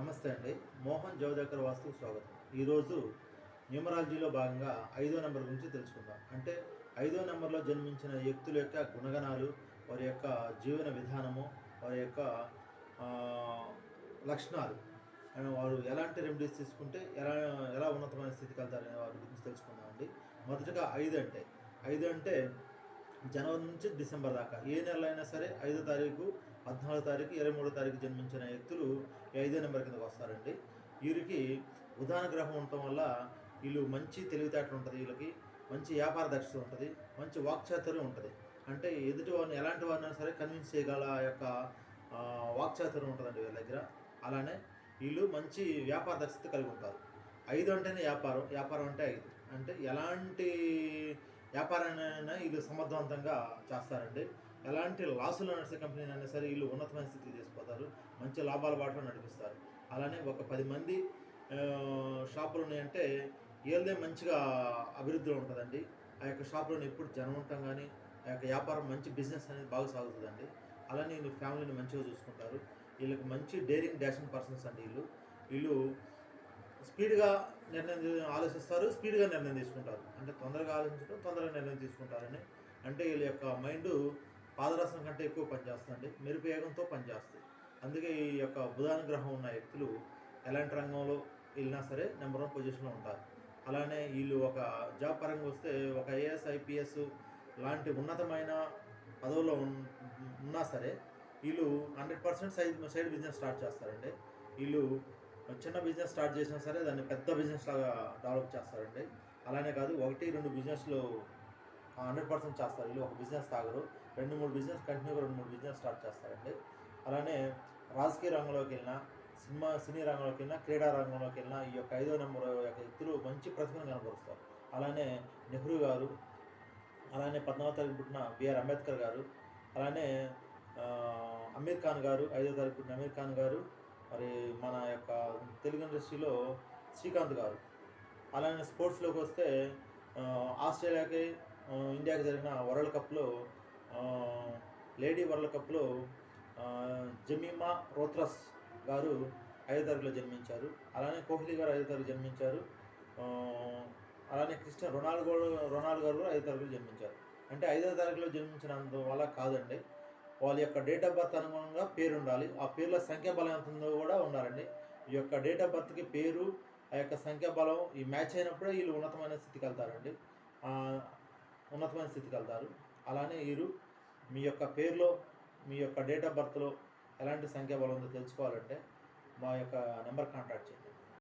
నమస్తే అండి. మోహన్ జవదేకర్ వాస్తుకు స్వాగతం. ఈరోజు న్యూమరాలజీలో భాగంగా ఐదో నెంబర్ గురించి తెలుసుకుందాం. అంటే ఐదో నెంబర్లో జన్మించిన వ్యక్తుల యొక్క గుణగణాలు వారి యొక్క జీవన విధానము వారి యొక్క లక్షణాలు వారు ఎలాంటి రెమెడీస్ తీసుకుంటే ఎలా ఎలా ఉన్నతమైన స్థితికి వెళ్తారనే వారి గురించి తెలుసుకుందాం అండి. మొదటగా ఐదు అంటే ఐదు అంటే జనవరి నుంచి డిసెంబర్ దాకా ఏ నెల అయినా సరే ఐదో తారీఖు పద్నాలుగో తారీఖు ఇరవై మూడో తారీఖు జన్మించిన వ్యక్తులు ఐదో నెంబర్ కిందకు వస్తారండి. వీరికి ఉదాహరణ గ్రహం ఉండటం వల్ల వీళ్ళు మంచి తెలివితేటలు ఉంటుంది వీళ్ళకి మంచి వ్యాపార దక్షత ఉంటుంది మంచి వాక్చాతుర్యం ఉంటుంది. అంటే ఎదుటి వారిని ఎలాంటి వారినైనా సరే కన్విన్స్ చేయగల యొక్క వాక్చాతుర్యం ఉంటుందండి వీళ్ళ దగ్గర. అలానే వీళ్ళు మంచి వ్యాపార దక్షత కలిగి ఉంటారు. ఐదు అంటేనే వ్యాపారం వ్యాపారం అంటే ఐదు. అంటే ఎలాంటి వ్యాపారాన్నైనా వీళ్ళు సమర్థవంతంగా చేస్తారండి. ఎలాంటి లాసులు నడిచే కంపెనీ అయినా సరే వీళ్ళు ఉన్నతమైన స్థితికి తీసుకుపోతారు. మంచి లాభాల బాటలో నడిపిస్తారు. అలానే ఒక పది మంది షాపులు ఉన్నాయంటే వీళ్ళదే మంచిగా అభివృద్ధిలో ఉంటుందండి. ఆ యొక్క షాపులో ఎప్పుడు జనం ఉంటాం కానీ ఆ యొక్క వ్యాపారం మంచి బిజినెస్ అనేది బాగా సాగుతుందండి. అలానే వీళ్ళు ఫ్యామిలీని మంచిగా చూసుకుంటారు. వీళ్ళకి మంచి డేరింగ్ డాషింగ్ పర్సన్స్ అండి వీళ్ళు. వీళ్ళు స్పీడ్గా నిర్ణయం ఆలోచిస్తారు స్పీడ్గా నిర్ణయం తీసుకుంటారు. అంటే తొందరగా ఆలోచించడం తొందరగా నిర్ణయం తీసుకుంటారని. అంటే వీళ్ళ యొక్క మైండ్ పాదరసం కంటే ఎక్కువ పనిచేస్తుంది మెరుపు వేగంతో పనిచేస్తుంది అందుకే ఈ యొక్క బుధానుగ్రహం ఉన్న వ్యక్తులు ఎలాంటి రంగంలో వెళ్ళినా సరే నెంబర్ వన్ పొజిషన్లో ఉంటారు. అలానే వీళ్ళు ఒక జాబ్ పరంగా వస్తే ఒక ఐఏఎస్ ఐపీఎస్ లాంటి ఉన్నతమైన పదవుల్లో ఉన్నా సరే వీళ్ళు hundred percent side side business start చేస్తారండి. వీళ్ళు చిన్న బిజినెస్ స్టార్ట్ చేసినా సరే దాన్ని పెద్ద బిజినెస్ లాగా డెవలప్ చేస్తారండి. అలానే కాదు ఒకటి రెండు బిజినెస్లు హండ్రెడ్ పర్సెంట్ చేస్తారు. వీళ్ళు ఒక బిజినెస్ తాగరు. రెండు మూడు బిజినెస్ కంటిన్యూగా రెండు మూడు బిజినెస్ స్టార్ట్ చేస్తారండి. అలానే రాజకీయ రంగంలోకి వెళ్ళినా సినిమా సినీ రంగంలోకి వెళ్ళినా క్రీడా రంగంలోకి వెళ్ళినా ఈ యొక్క ఐదో నెంబర్ యొక్క వ్యక్తులు మంచి ప్రతిభను కనబరుస్తారు. అలానే నెహ్రూ గారు అలానే పద్నాలుగో తారీఖు పుట్టిన బిఆర్ అంబేద్కర్ గారు అలానే అమీర్ ఖాన్ గారు ఐదో తారీఖు పుట్టిన అమీర్ ఖాన్ గారు మరి మన యొక్క తెలుగు ఇండస్ట్రీలో శ్రీకాంత్ గారు. అలానే స్పోర్ట్స్లోకి వస్తే ఆస్ట్రేలియాకి ఇండియాకి జరిగిన వరల్డ్ కప్లో లేడీ వరల్డ్ కప్లో జమీమా రోత్రస్ గారు ఐదో తారీఖులో జన్మించారు. అలానే కోహ్లీ గారు ఐదో తారీఖు జన్మించారు. అలానే క్రిస్టియన్ రొనాల్డో రొనాల్డ్ గారు కూడా ఐదో తారీఖులో జన్మించారు. అంటే ఐదో తారీఖులో జన్మించినందు వల్ల కాదండి. వాళ్ళ యొక్క డేట్ ఆఫ్ బర్త్ అనుగుణంగా పేరు ఉండాలి ఆ పేర్ల సంఖ్యాబలం ఎంత ఉందో కూడా ఉండాలండి. ఈ యొక్క డేట్ ఆఫ్ బర్త్కి పేరు ఆ యొక్క సంఖ్యాబలం ఈ మ్యాచ్ అయినప్పుడే వీళ్ళు ఉన్నతమైన స్థితికి వెళ్తారండి. ఉన్నతమైన స్థితికి వెళ్తారు. అలానే వీరు మీ యొక్క పేరులో మీ యొక్క డేట్ ఆఫ్ బర్త్లో ఎలాంటి సంఖ్యాబలం ఉందో తెలుసుకోవాలంటే మా యొక్క నెంబర్ కాంటాక్ట్ చేయండి.